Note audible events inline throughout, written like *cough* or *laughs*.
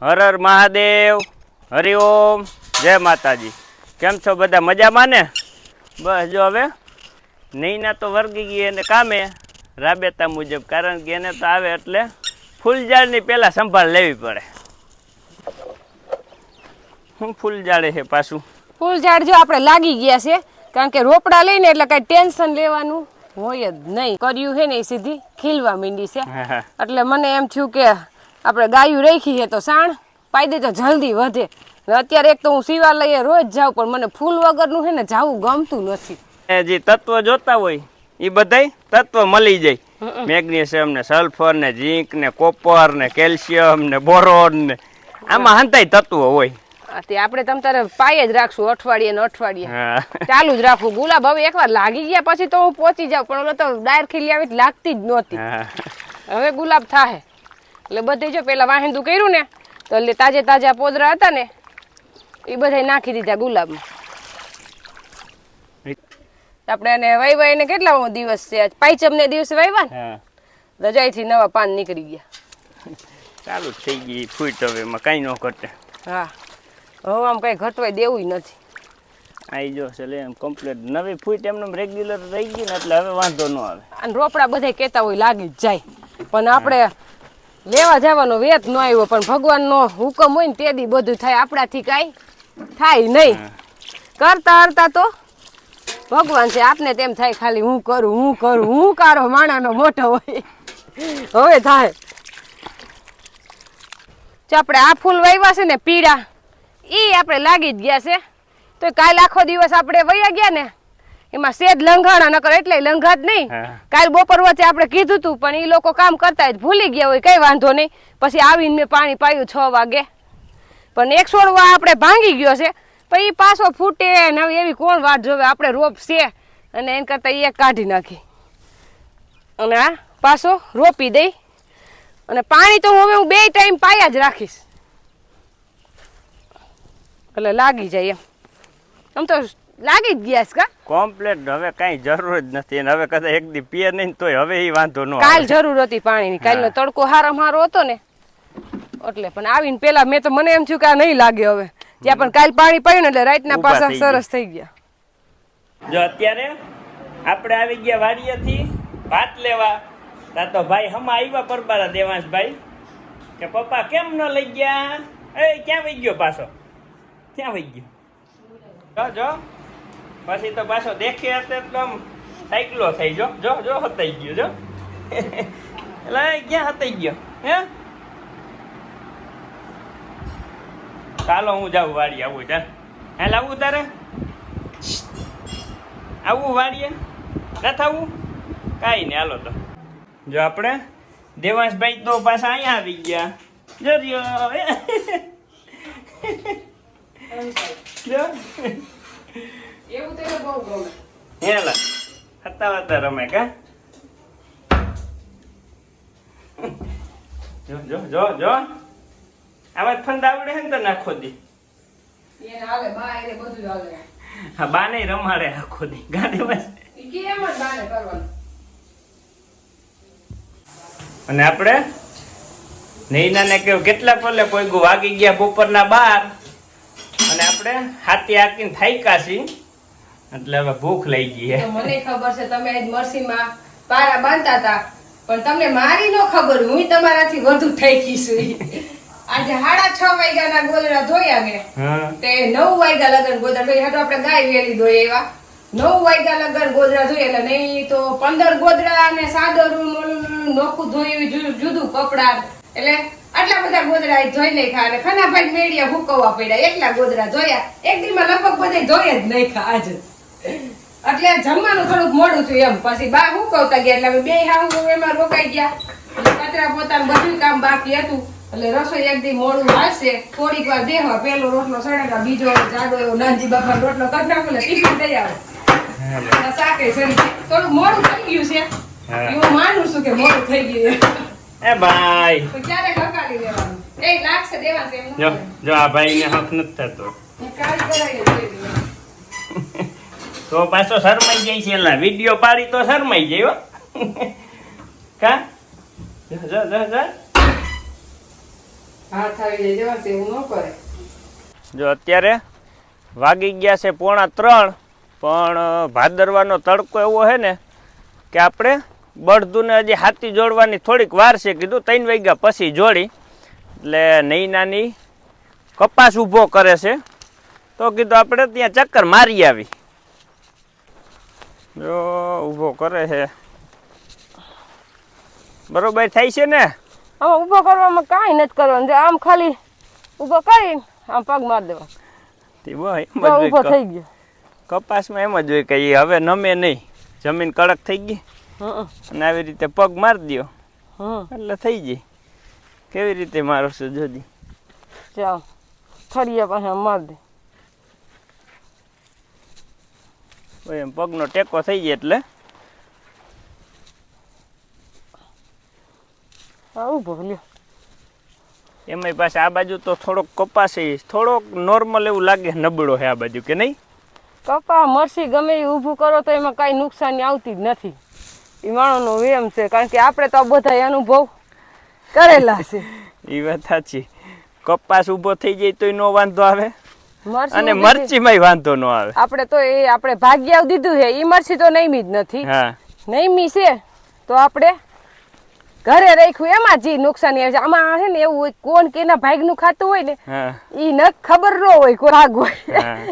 હર હર મહાદેવ હરિઓમ જય માતાજી. કેમ છો બધા? મજામાં ને? બસ જો હવે નૈના તો વર્ગી ગઈ એને કામે રાબેતા મુજબ કારણ કે એને તો આવે એટલે ફૂલઝાડની પહેલાં સંભાળ લેવી પડે. હું ફૂલઝાડે છે પાછું? ફૂલઝાડ જો આપણે લાગી ગયા છે કારણ કે રોપડા લઈને એટલે કઈ ટેન્શન લેવાનું હોય જ નહીં. કર્યું છે ને એ સીધી ખીલવા માંડી છે. એટલે મને એમ થયું કે આપણે ગાયું રાખી છે તો સાણ પાઈ દે તો જલ્દી વધે. અત્યારે એક તો હું શિવાલયે રોજ જાઉં પણ મને ફૂલ વગરનું છે ને જાવું ગમતું નથી. જે તત્વ જોતા હોય એ બધાય તત્વ મળી જાય. મેગ્નેશિયમ ને સલ્ફર ને ઝીંક ને કોપર ને કેલ્શિયમ ને બોરોન ને આમાં હંતાય તત્વો હોય. તે આપણે તમ તારે પાયે જ રાખશું અઠવાડિયે ને અઠવાડિયે. ચાલુ જ રાખવું. ગુલાબ હવે એકવાર લાગી ગયા પછી તો હું પહોંચી જાઉં પણ ઓલો તો ડાયર ખીલી આવી લાગતી જ નહોતી. હવે ગુલાબ થાય એટલે બધે જો પેલા વાહિંદુ કર્યું ને તો એટલે તાજે તાજા પોદરા હતા ને એ બધા નાખી દીધા ગુલાબમાં. આપણે એને વાઈ એને કેટલા દિવસ છે આજ? પાંચમ ને દિવસે વાવ્યા ને? રજાઈથી નવા પાન નીકળી ગયા. ચાલુ થઈ ગઈ ફૂટ હવે એમાં કાંઈ ન ઘટે. હા. હવે આમ કઈ ઘટવાય દેવું નથી. આવી જો એટલે એમ કમ્પ્લીટ નવી ફૂટ એમને રેગ્યુલર રહી ગઈ ને એટલે હવે વાંધો ન આવે. અને રોપડા બધા કહેતા હોય લાગી જ જાય. પણ આપણે લેવા જવાનો વેત ન આવ્યો પણ ભગવાનનો હુકમ હોય ને તે દી બધું થાય આપણાથી કાંઈ થાય નહીં. કરતા હરતા તો ભગવાન છે આપને તેમ થાય ખાલી હું કરું હું કરું હું કારો માણાનો મોટો હોય. હવે થાય. જો આપણે આ ફૂલ વાવ્યા છે ને પીળા એ આપણે લાગી જ ગયા છે. તો કાલ આખો દિવસ આપણે વયા ગયા ને એમાં સેજ લંઘાણા નકર એટલે લંઘાત નહીં. કાલ બપોર વચ્ચે આપણે કીધું તું પણ એ લોકો કામ કરતા જ ભૂલી ગયા હોય કઈ વાંધો નહીં. પછી આવીને મેં પાણી પાયું છ વાગે. પણ એક છોડવા આપણે ભાંગી ગયો છે પણ એ પાછો ફૂટે ને એવી કોણ વાત જોવે? આપણે રોપ છે. અને એના કરતાં એ એક કાઢી નાખી. અને આ પાછો રોપી દઈ. અને પાણી તો હવે હું બે ટાઈમ પાયા જ રાખીશ. એટલે લાગી જાય એમ. આમ તો લાગી જ ગયા છે કા? કમ્પ્લીટ હવે કઈ જરૂર જ નથી અને હવે કદાચ એક દી પીએ નહીં તોય હવે એ વાંધો ન કાલ જરૂર હતી પાણીની. કાલનો તડકો હારો મારો હતો ને. એટલે પણ આવીને પેલા મેં તો મને એમ થયું કે આ નહીં લાગે હવે. ત્યાં પણ કાલ પાણી પડ્યું ને એટલે રાતના પાછા સરસ થઈ ગયા. જો અત્યારે આપણે આવી ગયા વાડીએથી ભાત લેવા. તા તો ભાઈ હમા આવ્યા પરબારા દેવાંશભાઈ કે પપ્પા કેમ ન લઈ ગયા? એ ક્યાં વહી ગયો પાછો? ક્યાં વહી ગયો? જો જો. પછી તો પાછો દેખે એટલે તો આમ સાયકલો થઈ જો જો જો હતાઈ ગયો, જો. *laughs* એટલે ક્યાં હતાઈ ગયો? હે? ચાલો હું જાઉં વાડી આવું ચાલ હાલ આવું તારે? આવું વાડીએ? ન થવું કાંઈ નહીં, હાલો તો. જો આપણે, દેવાંશભાઈ તો પાછા અહીંયા આવી ગયા. જો રહ્યો *laughs* જો. એવું તો બહુ ગમે. હેલા હતા વાતા રમે કા? જો જો જો જો. આવા ફંદ આવડે હે ને તો નાખો દી? એને હાલે બા એને બધું હાલે. હા બાને રમાડે આખો દી. ગાડી બસ. કેમ જ બા ને કરવાનું. અને આપણે? નૈનાને કેવું કેટલા પલે કોઈ વાગી ગયા બપોરના બાર? અને આપણે હાથી હાકીને થાયકા છીએ. એટલે હવે ભૂખ લઈ ગઈ તો મને ખબર છે તમે આજ મરસીમાં પારા બાંધતા હતા. પણ તમને મારી નો ખબર હું તમારાથી વધુ થઈ ગઈ છું. આજે સાડા છ વાગ્યાના ગોદડા ધોયા મેં. તે નવ વાગ્યા લગન ગોદરા ધોઈ હાટો આપણે ગાય વેલી ધોઈ એવા નવ વાગ્યા લગન ગોદડા ધોઈ એટલે નહીં તો પંદર ગોદડા અને સાદરું નોખું ધોયું જુદું કપડા. એટલે આટલા બધા ગોદડા ધોઈ નહીં ખા અને ખનાભાઈ મેળિયા હુકવવા પડ્યા. એટલા ગોદડા ધોયા. એક દીમાં લગભગ બધા ધોયા જ નહીં ખા આજે. એટલે જમવાનું થોડુંક મોડું થયું એમ. પછી બા હુકવતા ગયા? એટલે બે હાહુ એમાં રોકાઈ ગયા. કચરા પોતાનું બધું કામ બાકી હતું. એટલે રસોઈ એક દી મોડું હાલશે. થોડીક વાર દેહ પેલો રોટલો સડેલા બીજો જાડો એવો નાનજી બાપા રોટલો કરી નાખો એટલે ટિફિન દઈ આવે. શાકે થોડું મોડું થઈ ગયું છે. એવું માનું છું કે મોડું થઈ ગયું. એ ભાઈ. તો ક્યારેક હકાલી દેવાનું એ લાગશે દેવા જો. જો આ ભાઈને હક નથી થતો. કાલ કાળી કરાઈ જ જોઈ લેવાનું. તો પાછો શરમાઈ જાય છે એલા. વીડિયો પાડી તો શરમાઈ જાય હો. કા? જો અત્યારે વાગી ગયા છે પોણા ત્રણ પણ ભાદરવાનો તડકો એવો છે ને કે આપણે બળદુને હજી હાથી જોડવાની થોડીક વાર છે કીધું ત્રણ વાગ્યા પછી જોડી. એટલે નહીં નાની કપાસ ઊભો કરે છે. તો કીધું આપણે ત્યાં ચક્કર મારી આવી. જો ઊભો કરે છે. બરોબર થાય છે ને? આમાં ઊભો કરવામાં કાંઈ નથી કરવાનું. જો આમ ખાલી ઊભો કરીને આમ પગ મારી દેવા ઊભો થઈ ગયો. કપાસમાં એમ જ હોય કે હવે નમે નહીં. જમીન કડક થઈ ગઈ. અને આવી રીતે પગ મારી દો. એટલે થઈ જાય કેવી રીતે મારો છો જોજી. ચાલ ફરી પાસે મારી દે. એમ પગનો ટેકો થઈ જાય એટલે. હા ઊભો લ્યો એમાંય પાછા આ બાજુ તો થોડોક કપાસ થોડોક નોર્મલ એવું લાગે નબળો છે આ બાજુ કે નહીં? કપા મરસી ગમે એ ઊભું કરો તો એમાં કાંઈ નુકસાની આવતી જ નથી. એ માણસનો વેમ છે કારણ કે આપણે તો બધા અનુભવ કરેલા છે. *laughs* એ વાત સાચી. કપાસ ઊભો થઈ જાય તોય નો વાંધો આવે. અને મરચી માં વાંધો નો આવે. આપણે તો એ આપણે ભાગ્યાવ દીધું છે. એ મરચી તો નઈમી જ નથી. હા. નઈમી છે. તો આપણે ઘરે રાખ્યું. એમાં જ ઈ નુકસાની આવે છે. આમાં છે ને એવું હોય કોણ કેના ભાગનું ખાતું હોય ને એ ઈ ન ખબર ન હોય કોઈ ભાગ હોય.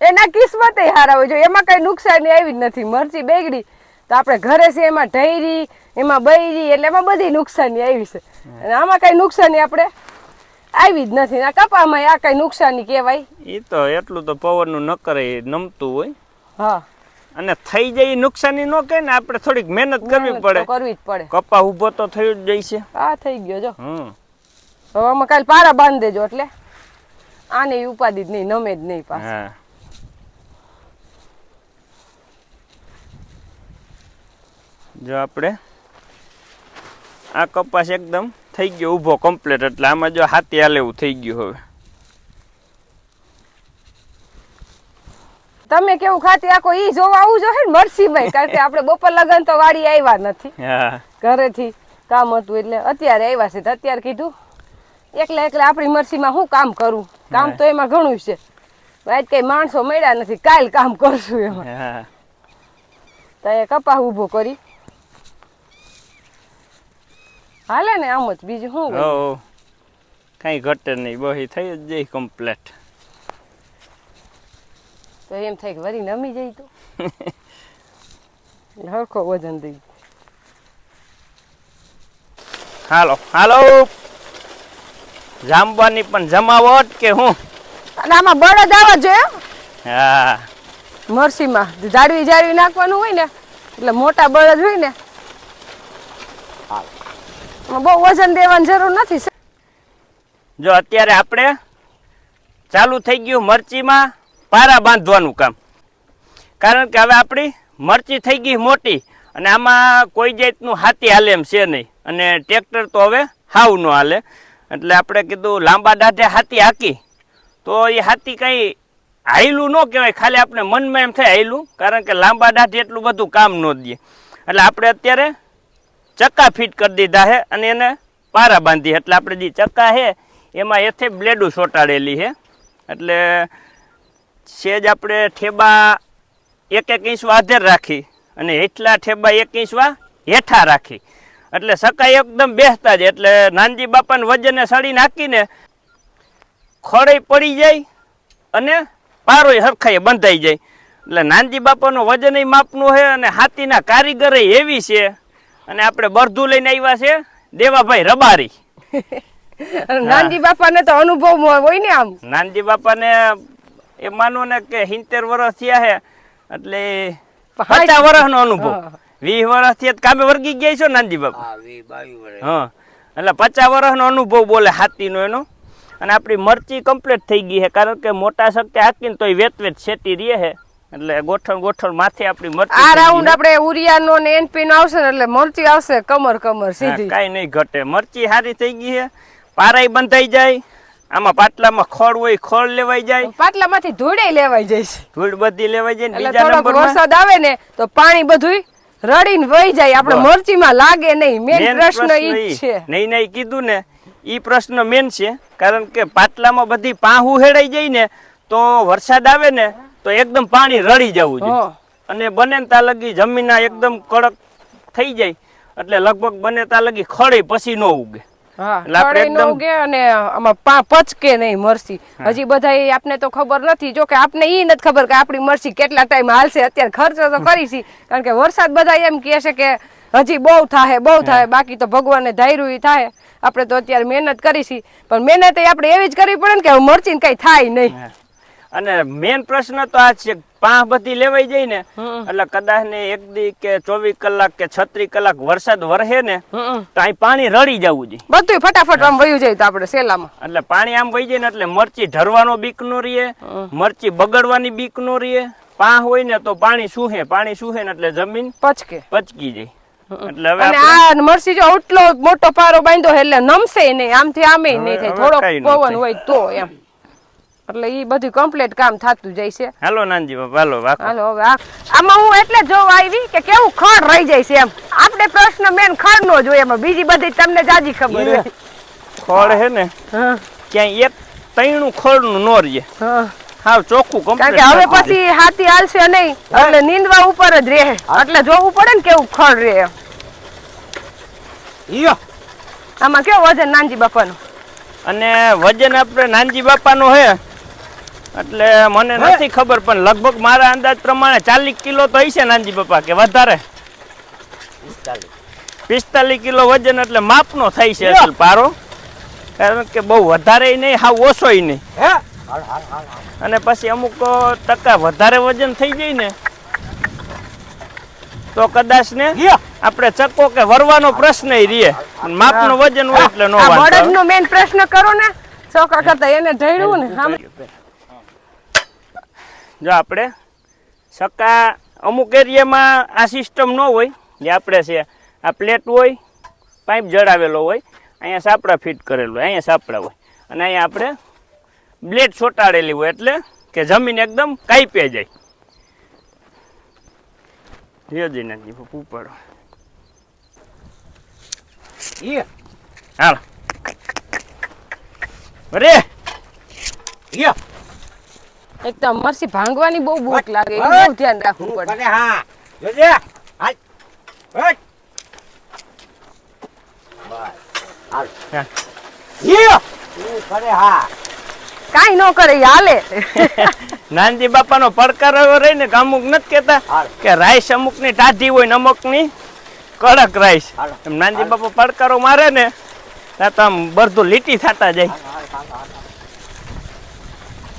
એના કિસ્મતે હારા હોય. જો એમાં કઈ નુકસાની આવી જ નથી. મરચી બેગડી. તો આપણે ઘરે છે એમાં ઢૈરી એમાં બૈરી એટલે એમાં બધી નુકસાની આવી છે. અને આમાં કઈ નુકસાની આપણે આવી જ નથી. આ કપામાં આ કઈ નુકસાની કહેવાય. એ તો એટલું તો પવનનું ન કરે નમતું હોય. હા. અને થઈ જાય નુકસાની નો કે ને આપણે થોડીક મહેનત કરવી પડે. કરવી જ પડે. કપા ઊભો તો થયું જ જાય છે. આ થઈ ગયો જો. હમ. હવે આમાં કાલ પારા બાંધી દેજો એટલે. આને ઉપાધિ જ નહીં નમે જ નહીં પાછું. હા. જો આપણે આ કપાસ એકદમ થઈ ગયો ઊભો કમ્પ્લીટ એટલે આમાં જો હાથી હાલે એવું થઈ ગયું હવે. તમે કેવું ખાતી આખો ઈ જોવા આવું જો હે ને મરસીભાઈ કારણ કે આપણે બપોર લગન તો વાડી આવ્યા નથી. હા. ઘરેથી કામ હતું એટલે અત્યારે આવ્યા છે. તો અત્યારે કીધું એકલા એકલા આપણી મરસીમાં હું કામ કરું? કામ તો એમાં ઘણું છે. આજ કઈ માણસો મળ્યા નથી. કાલ કામ કરશું એમાં. તો એ કપા ઊભો કરી. હાલે ને આમ જ બીજું શું? હો કાંઈ ઘટે નહીં બહી થઈ જ જાય કમ્પ્લેટ તો એમ થાય કે વરી નમી જઈ તો? *laughs* હરખો વજન દઈ. હાલો હાલો. જામવાની પણ જમાવટ કે હું? અને આમાં બળદ આવવા જોઈએ હો. હા. મરસીમાં. જાળવી જાળવી નાખવાનું હોય ને એટલે મોટા બળદ હોય ને બહુ વજન દેવાની જરૂર નથી જો અત્યારે આપણે ચાલુ થઈ ગયું મરચીમાં પારા બાંધવાનું કામ. કારણ કે હવે આપણી મરચી થઈ ગઈ મોટી અને આમાં કોઈ જાતનું હાથી હાલે એમ છે નહીં. અને ટ્રેક્ટર તો હવે હાવ ન હાલે. એટલે આપણે કીધું લાંબા દાઢે હાથી હાકી. તો એ હાથી કંઈ હાયલું ન કહેવાય. ખાલી આપણે મનમાં એમ થાય હાયલું. કારણ કે લાંબા દાઢે એટલું બધું કામ ન દે. એટલે આપણે અત્યારે ચક્કા ફિટ કરી દીધા છે અને એને પારા બાંધી એટલે આપણે જે ચક્કા છે, એમાં એથી બ્લેડું ચોંટાડેલી છે. એટલે સેજ આપણે ઠેબા એક એક ઇંચ આધેર રાખી અને હેઠલા ઠેબા એક ઇંચ વા હેઠા રાખી. એટલે સકાય એકદમ બેસતા જ એટલે નાનજી બાપાને વજને સળી નાખીને ખોડે પડી જાય અને પારોય સરખાઈ બંધાઈ જાય. એટલે નાનજી બાપાનું વજન માપનું છે અને હાથીના કારીગરે એવી છે અને આપણે બરધું લઈને આવ્યા છે દેવાભાઈ રબારી. *laughs* અને નાનજી બાપાને તો અનુભવ હોય ને આમ. નાનજી બાપાને એ માનો ને કે સિત્તેર વર્ષ થયા છે એટલે. પચાસ વર્ષનો અનુભવ. હા. વીસ વર્ષથી તો કામે વર્ગી ગયા છો નાનજી બાપા? હા હા. એટલે પચાસ વર્ષનો અનુભવ બોલે હાથીનો એનો. અને આપણી મરચી કમ્પ્લીટ થઈ ગઈ છે કારણ કે મોટા શક્તિ હાકીને તોય વેત વેત છેટી રહે છે. એટલે ગોઠણ ગોઠણ માથે આપણી મરચી આ રાઉન્ડ આપણે ઉરિયાનો ને એનપી નો આવશે એટલે મરચી આવશે કમર કમર સીધી. કાઈ નહીં ઘટે. મરચી સારી થઈ ગઈ છે. પારાઈ બંધાઈ જાય. આમાં પાટલામાં ખોળ હોય ખોળ લેવાઈ જાય. પાટલામાંથી ધૂળે લેવાઈ જઈશ. ધૂળ બધી લેવાઈ જાય બીજા નંબર વરસાદ આવે ને તો પાણી બધું રડીને વહી જાય. આપણે. મરચીમાં લાગે નહીં. મેન પ્રશ્ન ઈ છે. નહીં નહીં કીધું ને એ પ્રશ્ન મેન છે. કારણ કે પાટલામાં બધી પાહું હેડાઈ જાય ને તો વરસાદ આવે ને તો એકદમ પાણી રડી જવું જોઈએ. અને બને ને ત્યાં લગી જમીના એકદમ કડક થઈ જાય એટલે લગભગ બને ત્યાં લગી ખડે પછી ન ઉગે. ન હજી બધા ઈ આપને તો ખબર નથી જો કે આપને ઈ નથી ખબર કે આપણી મરસી કેટલા ટાઈમ હાલશે. અત્યારે ખર્ચો તો કરીશી કારણ કે વરસાદ બધા એમ કે છે કે હજી બહુ થાય બહુ થાય બાકી તો ભગવાને ધાર્યું થાય આપણે તો અત્યારે મહેનત કરીશી પણ મહેનત આપણે એવી જ કરવી પડે ને કે મરચી કઈ થાય નહીં. અને મેન પ્રશ્ન તો આ છે પાંખ બધી લેવાઈ જાય ને એટલે કદાચ ને એક દી કે ચોવીસ કલાક કે છત્રીસ કલાક વરસાદ વરહે ને તો અહીં પાણી રડી જવું જોઈએ. બધું ફટાફટ આમ વયું જાય તો આપણે સેલામાં. એટલે પાણી આમ વહી જાય ને એટલે મરચી ઢરવાનો બીક નો રીએ મરચી બગડવાની બીક નો રીએ. પાંહ હોય ને તો પાણી સુહે પાણી સુહે ને એટલે જમીન પચકે. પચકી જાય. એટલે હવે આ મરસી જો આટલો મોટો પારો બાંધ્યો એટલે નમશે નહીં આમથી આમે નહીં થાય. થોડો પવન હોય તો એમ. એટલે ઈ બધું કમ્પ્લીટ કામ થતું જાય છે. હાલો નાનજી બાપા હાલો હાલો હવે આમાં હું એટલે જોવા આવી કે કેવું ખડ રહી જાય છે એમ. આપણે પ્રશ્ન મેન ખડ નો જોઈએ એમાં. બીજી બધી તમને જાજી ખબર હોય. ખડ હે ને હા, ક્યાંય એક તૈણું ખોળનું નો રહે. હા. હાવ ચોખ્ખું કારણ કમ્પ્લીટ કે હવે પછી હાથી હાલશે નહીં. એટલે નીંદવા ઉપર જ રહે. એટલે જોવું પડે ને કેવું ખડ રહે એમ. આમાં કેવું વજન નાનજી બાપાનું? અને વજન આપણે નાનજી બાપાનું હે એટલે મને નથી ખબર પણ લગભગ મારા અંદાજ પ્રમાણે ચાલીસ કિલો તો હશે નાનજી બાપા કે વધારે. પિસ્તાલીસ. કિલો વજન એટલે માપનો થાય છે અસલ પારો. કારણ કે બહુ વધારે નહીં હા? ઓછોય નહીં અને પછી અમુક ટકા વધારે વજન થઈ જાય ને તો કદાચ ને આપણે ચક્કો કે વરવાનો પ્રશ્ન રીએ માપનો વજન હોય એટલે નો મેન પ્રશ્ન કરો ને. છોકરા કરતા એને ઢળ્યું ને. જો આપણે સકા અમુક એરિયામાં આ સિસ્ટમ ન હોય જે આપણે છે આ પ્લેટ હોય પાઇપ જડાવેલો હોય અહીંયા સાપડા ફિટ કરેલું હોય અહીંયા સાપડા હોય. અને અહીંયા આપણે બ્લેડ ચોંટાડેલી હોય એટલે કે જમીન એકદમ કાપી જાય. યોજી નાખી ઉપાડો. હાલ. અરે એક તો મરસી ભાંગવાની બહુ ભૂખ લાગે એ બહુ ધ્યાન રાખવું પડે. કાઈ ન કરે હાલે. *laughs* નાનજી બાપાનો પડકાર એવો રહી ને અમુક નથી કેતા કે રાઈસ અમુકની ટાઢી હોય નમકની કડક રાઈસ. એમ નાનજી બાપા પડકારો મારે ને તો આમ બધું લીટી થતા જાય.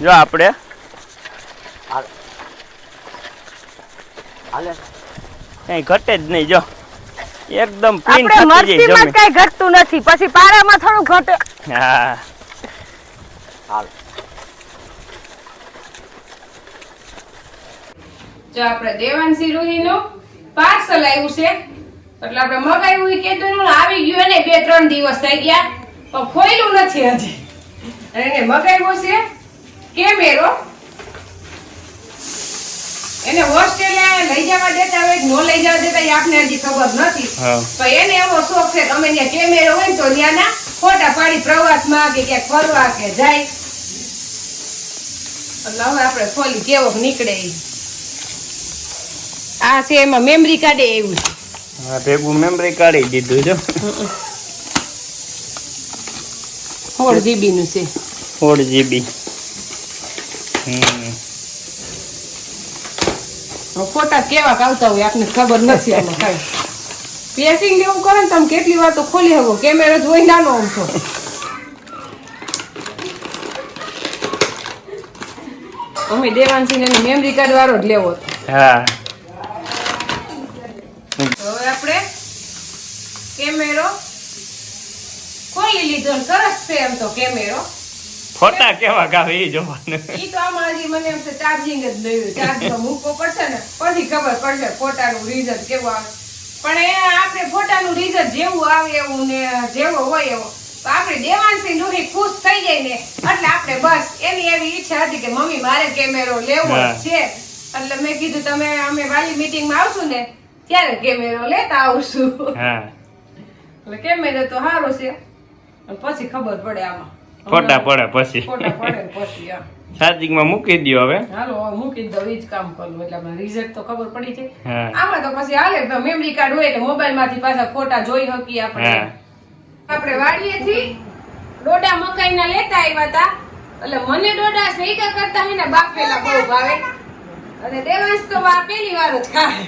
જો આપણે કઈ ઘટે જ નહીં જો. એકદમ ક્લીન થતી જાય જમીન. કઈ ઘટતું નથી પછી પારામાં થોડું ઘટે. હા. જો આપણે દેવાંશી રૂહીનું પાર્સલ આવ્યું છે એટલે આપણે મગાવ્યું ઈ કીધું આવી ગયું ને બે ત્રણ દિવસ થઈ ગયા પણ ખોયલું નથી હજી. અને એને મગાવ્યું છે કેમેરો. એને ઓસ્ટ્રેલિયા લઈ જવા દેતા હોય નો લઈ જવા દેતા એ આપને હજી ખબર નથી. તો એને એવો શોખ છે તમે ત્યાં કેમેરો હોય તો ત્યાંના ફોટા પાડી પ્રવાસમાં કે ક્યાંક ફરવા કે જાય. એટલે હવે આપણે ખોલી કેવો નીકળે આ છે એમાં મેમરી કાઢે એવું છે. હા ભેગું મેમરી કાઢી દીધું જો ફોર જીબી નું છે. ફોર જીબી હમ. ફોટા કેવા આવતા હોય આપને ખબર નથી આમાં કાંઈ. પેકિંગ એવું કરે ને તમે કેટલી વાર તો ખોલી શકો. કેમેરો જોઈ નાનો આમ તો. અમે દેવાંશી ને મેમરી કાર્ડ વાળો જ લેવો. હા. હવે આપણે કેમેરો ખોલી લીધો ને સરસ છે એમ તો કેમેરો ફોટા કેવા ગાવે એ જોવાનું. ઈ તો આમાં હજી મને એમ છે ચાર્જિંગ જ નહીં ચાર્જમાં મૂકવો પડશે ને પછી ખબર પડશે ફોટાનું રિઝલ્ટ કેવું આવે. પણ એ આપણે ફોટાનું રિઝલ્ટ જેવું આવે એવું ને જેવો હોય એવો તો આપણે દેવાંશી નુરી ખુશ થઈ જાય ને. એટલે આપણે બસ એની એવી ઈચ્છા હતી કે મમ્મી મારે કેમેરો લેવો છે. એટલે મેં કીધું તમે અમે વાલી મીટિંગમાં આવશું ને ત્યારે કેમેરો લેતા આવશું. એટલે કેમેરો તો સારો છે. અને પછી ખબર પડે આમાં. ફોટા પડે પછી. ફોટા પડે ને પછી હા. ચાર્જિંગમાં મૂકી દ્યો હવે. હાલો મૂકી જ દઉં જ કામ કરું એટલે મને રિઝલ્ટ તો ખબર પડી છે આમાં તો પછી હાલે મેમરી કાર્ડ હોય એટલે મોબાઈલમાંથી પાછા ફોટા જોઈ શકીએ આપણે. હા. આપણે વાડીએથી ડોડા મકાઈના લેતા આવ્યા હતા. એટલે મને ડોડા શેકા કરતા હે ને બાફેલા બહુ ભાવે. અને દેવાંશ તો આ પહેલી વાર જ ખાય.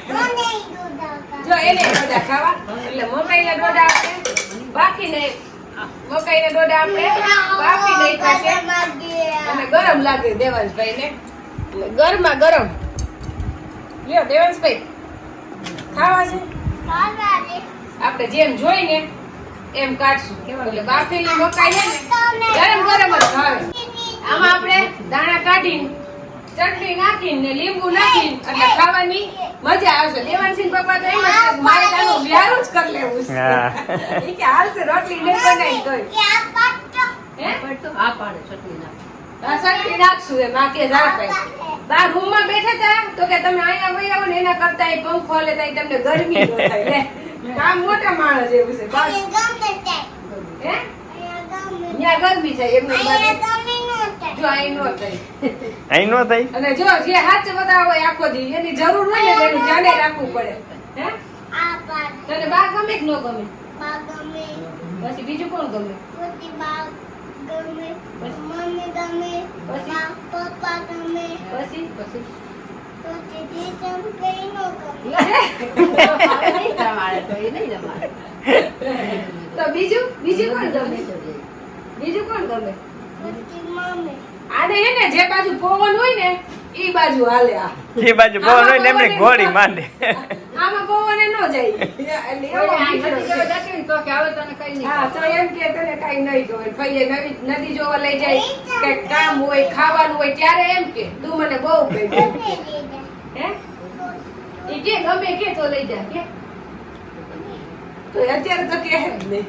જો એને ડોડા ખાવા એટલે મકાઈના ડોડા આપણે બાફીને મકાઈના ડોડા આપણે. બાફી નાખ્યા છે અને ગરમ લાગે દેવાંશભાઈ ને એટલે ગરમા ગરમ. લ્યો દેવાંશભાઈ ખાવા છે? આપણે જેમ જોઈને એમ કાઢશું. એટલે બાફેલી મકાઈ છે ને ગરમ ગરમ જ ભાવે આમાં આપણે દાણા કાઢીને ચટણી નાખીને ને લીંબુ નાખીને એટલે ખાવાની મજા આવશે. દેવાનસિંહ પપ્પા તો એમ જ મારે તારું વ્યારું જ કરી લેવું છે. એ *laughs* કે હાલશે રોટલી નહીં બનાવી તોય. હે? આ પાડે ચટણી નાખે. ચટણી નાખશું એમ. આ કે ઝાડભાઈ બાર રૂમમાં બેઠા હતા તો કે તમે અહીંયા વહી આવો ને એના કરતા એ પંખો હાલે તો તમને ગરમી ન થાય. લે. કામ મોટા માણસ એવું છે. બસ. હે? ત્યાં ગરમી થાય એમને જો અહીં નો થાય અહીં નો થઈ? અને જો જે હાથ બધા હોય આખો દી. એની જરૂર હોય ને તેનું ધ્યાને રાખવું પડે. હે? તને બા ગમે કે ન ગમે? પછી બીજું કોણ ગમે? પછી? પછી? પછી? *laughs* તમારે તો એ નહીં તમારે તો બીજું? બીજું કોણ ગમે? બીજું કોણ ગમે? આને હે ને જે બાજુ પવન હોય ને ઈ બાજુ હાલે આ. એ બાજુ પવન હોય ને એમને ઘોડી માંડે. આમાં પવન ન જાય. એટલે એવો તો કે હવે તને કઈ નહીં હા તો એમ કે તને કઈ નહીં જોવે ભાઈ નવી નદી જોવા લઈ જાય. કે કામ હોય ખાવાનું હોય ત્યારે એમ કે તું મને બહુ કહી. હે? ઈ કે ગમે કે તો લઈ જા કે. તો અત્યારે તો કે નહીં.